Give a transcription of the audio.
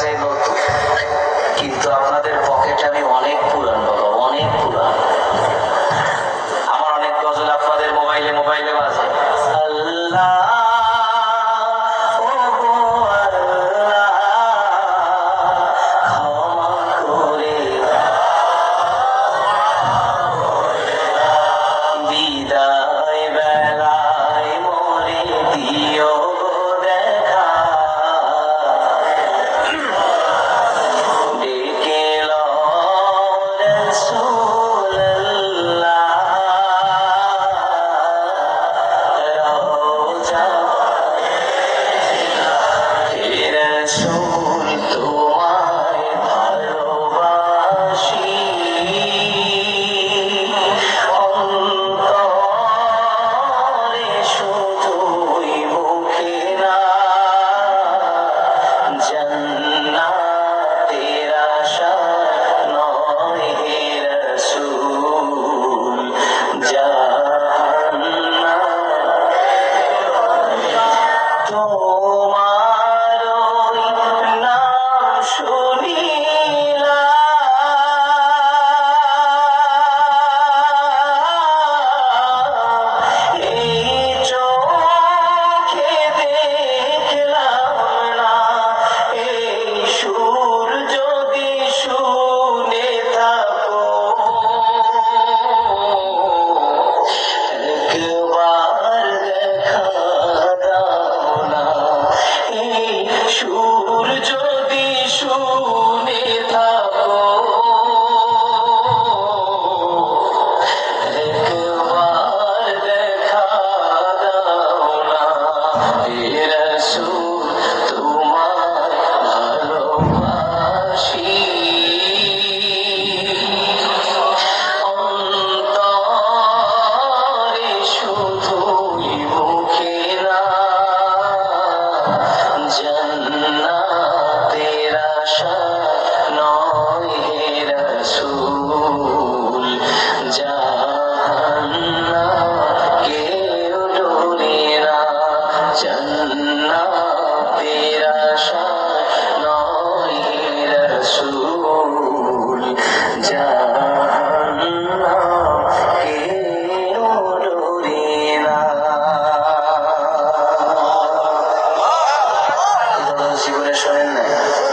যায় নতুন কিন্তু আপনাদের পকেট আমি অনেক পুরান বাবা, অনেক পুরান। আমার অনেক গজল আপনাদের মোবাইলে মোবাইলে বাজে। আল্লাহ জান্নাত। তোমার জীবনে শোনেন নাই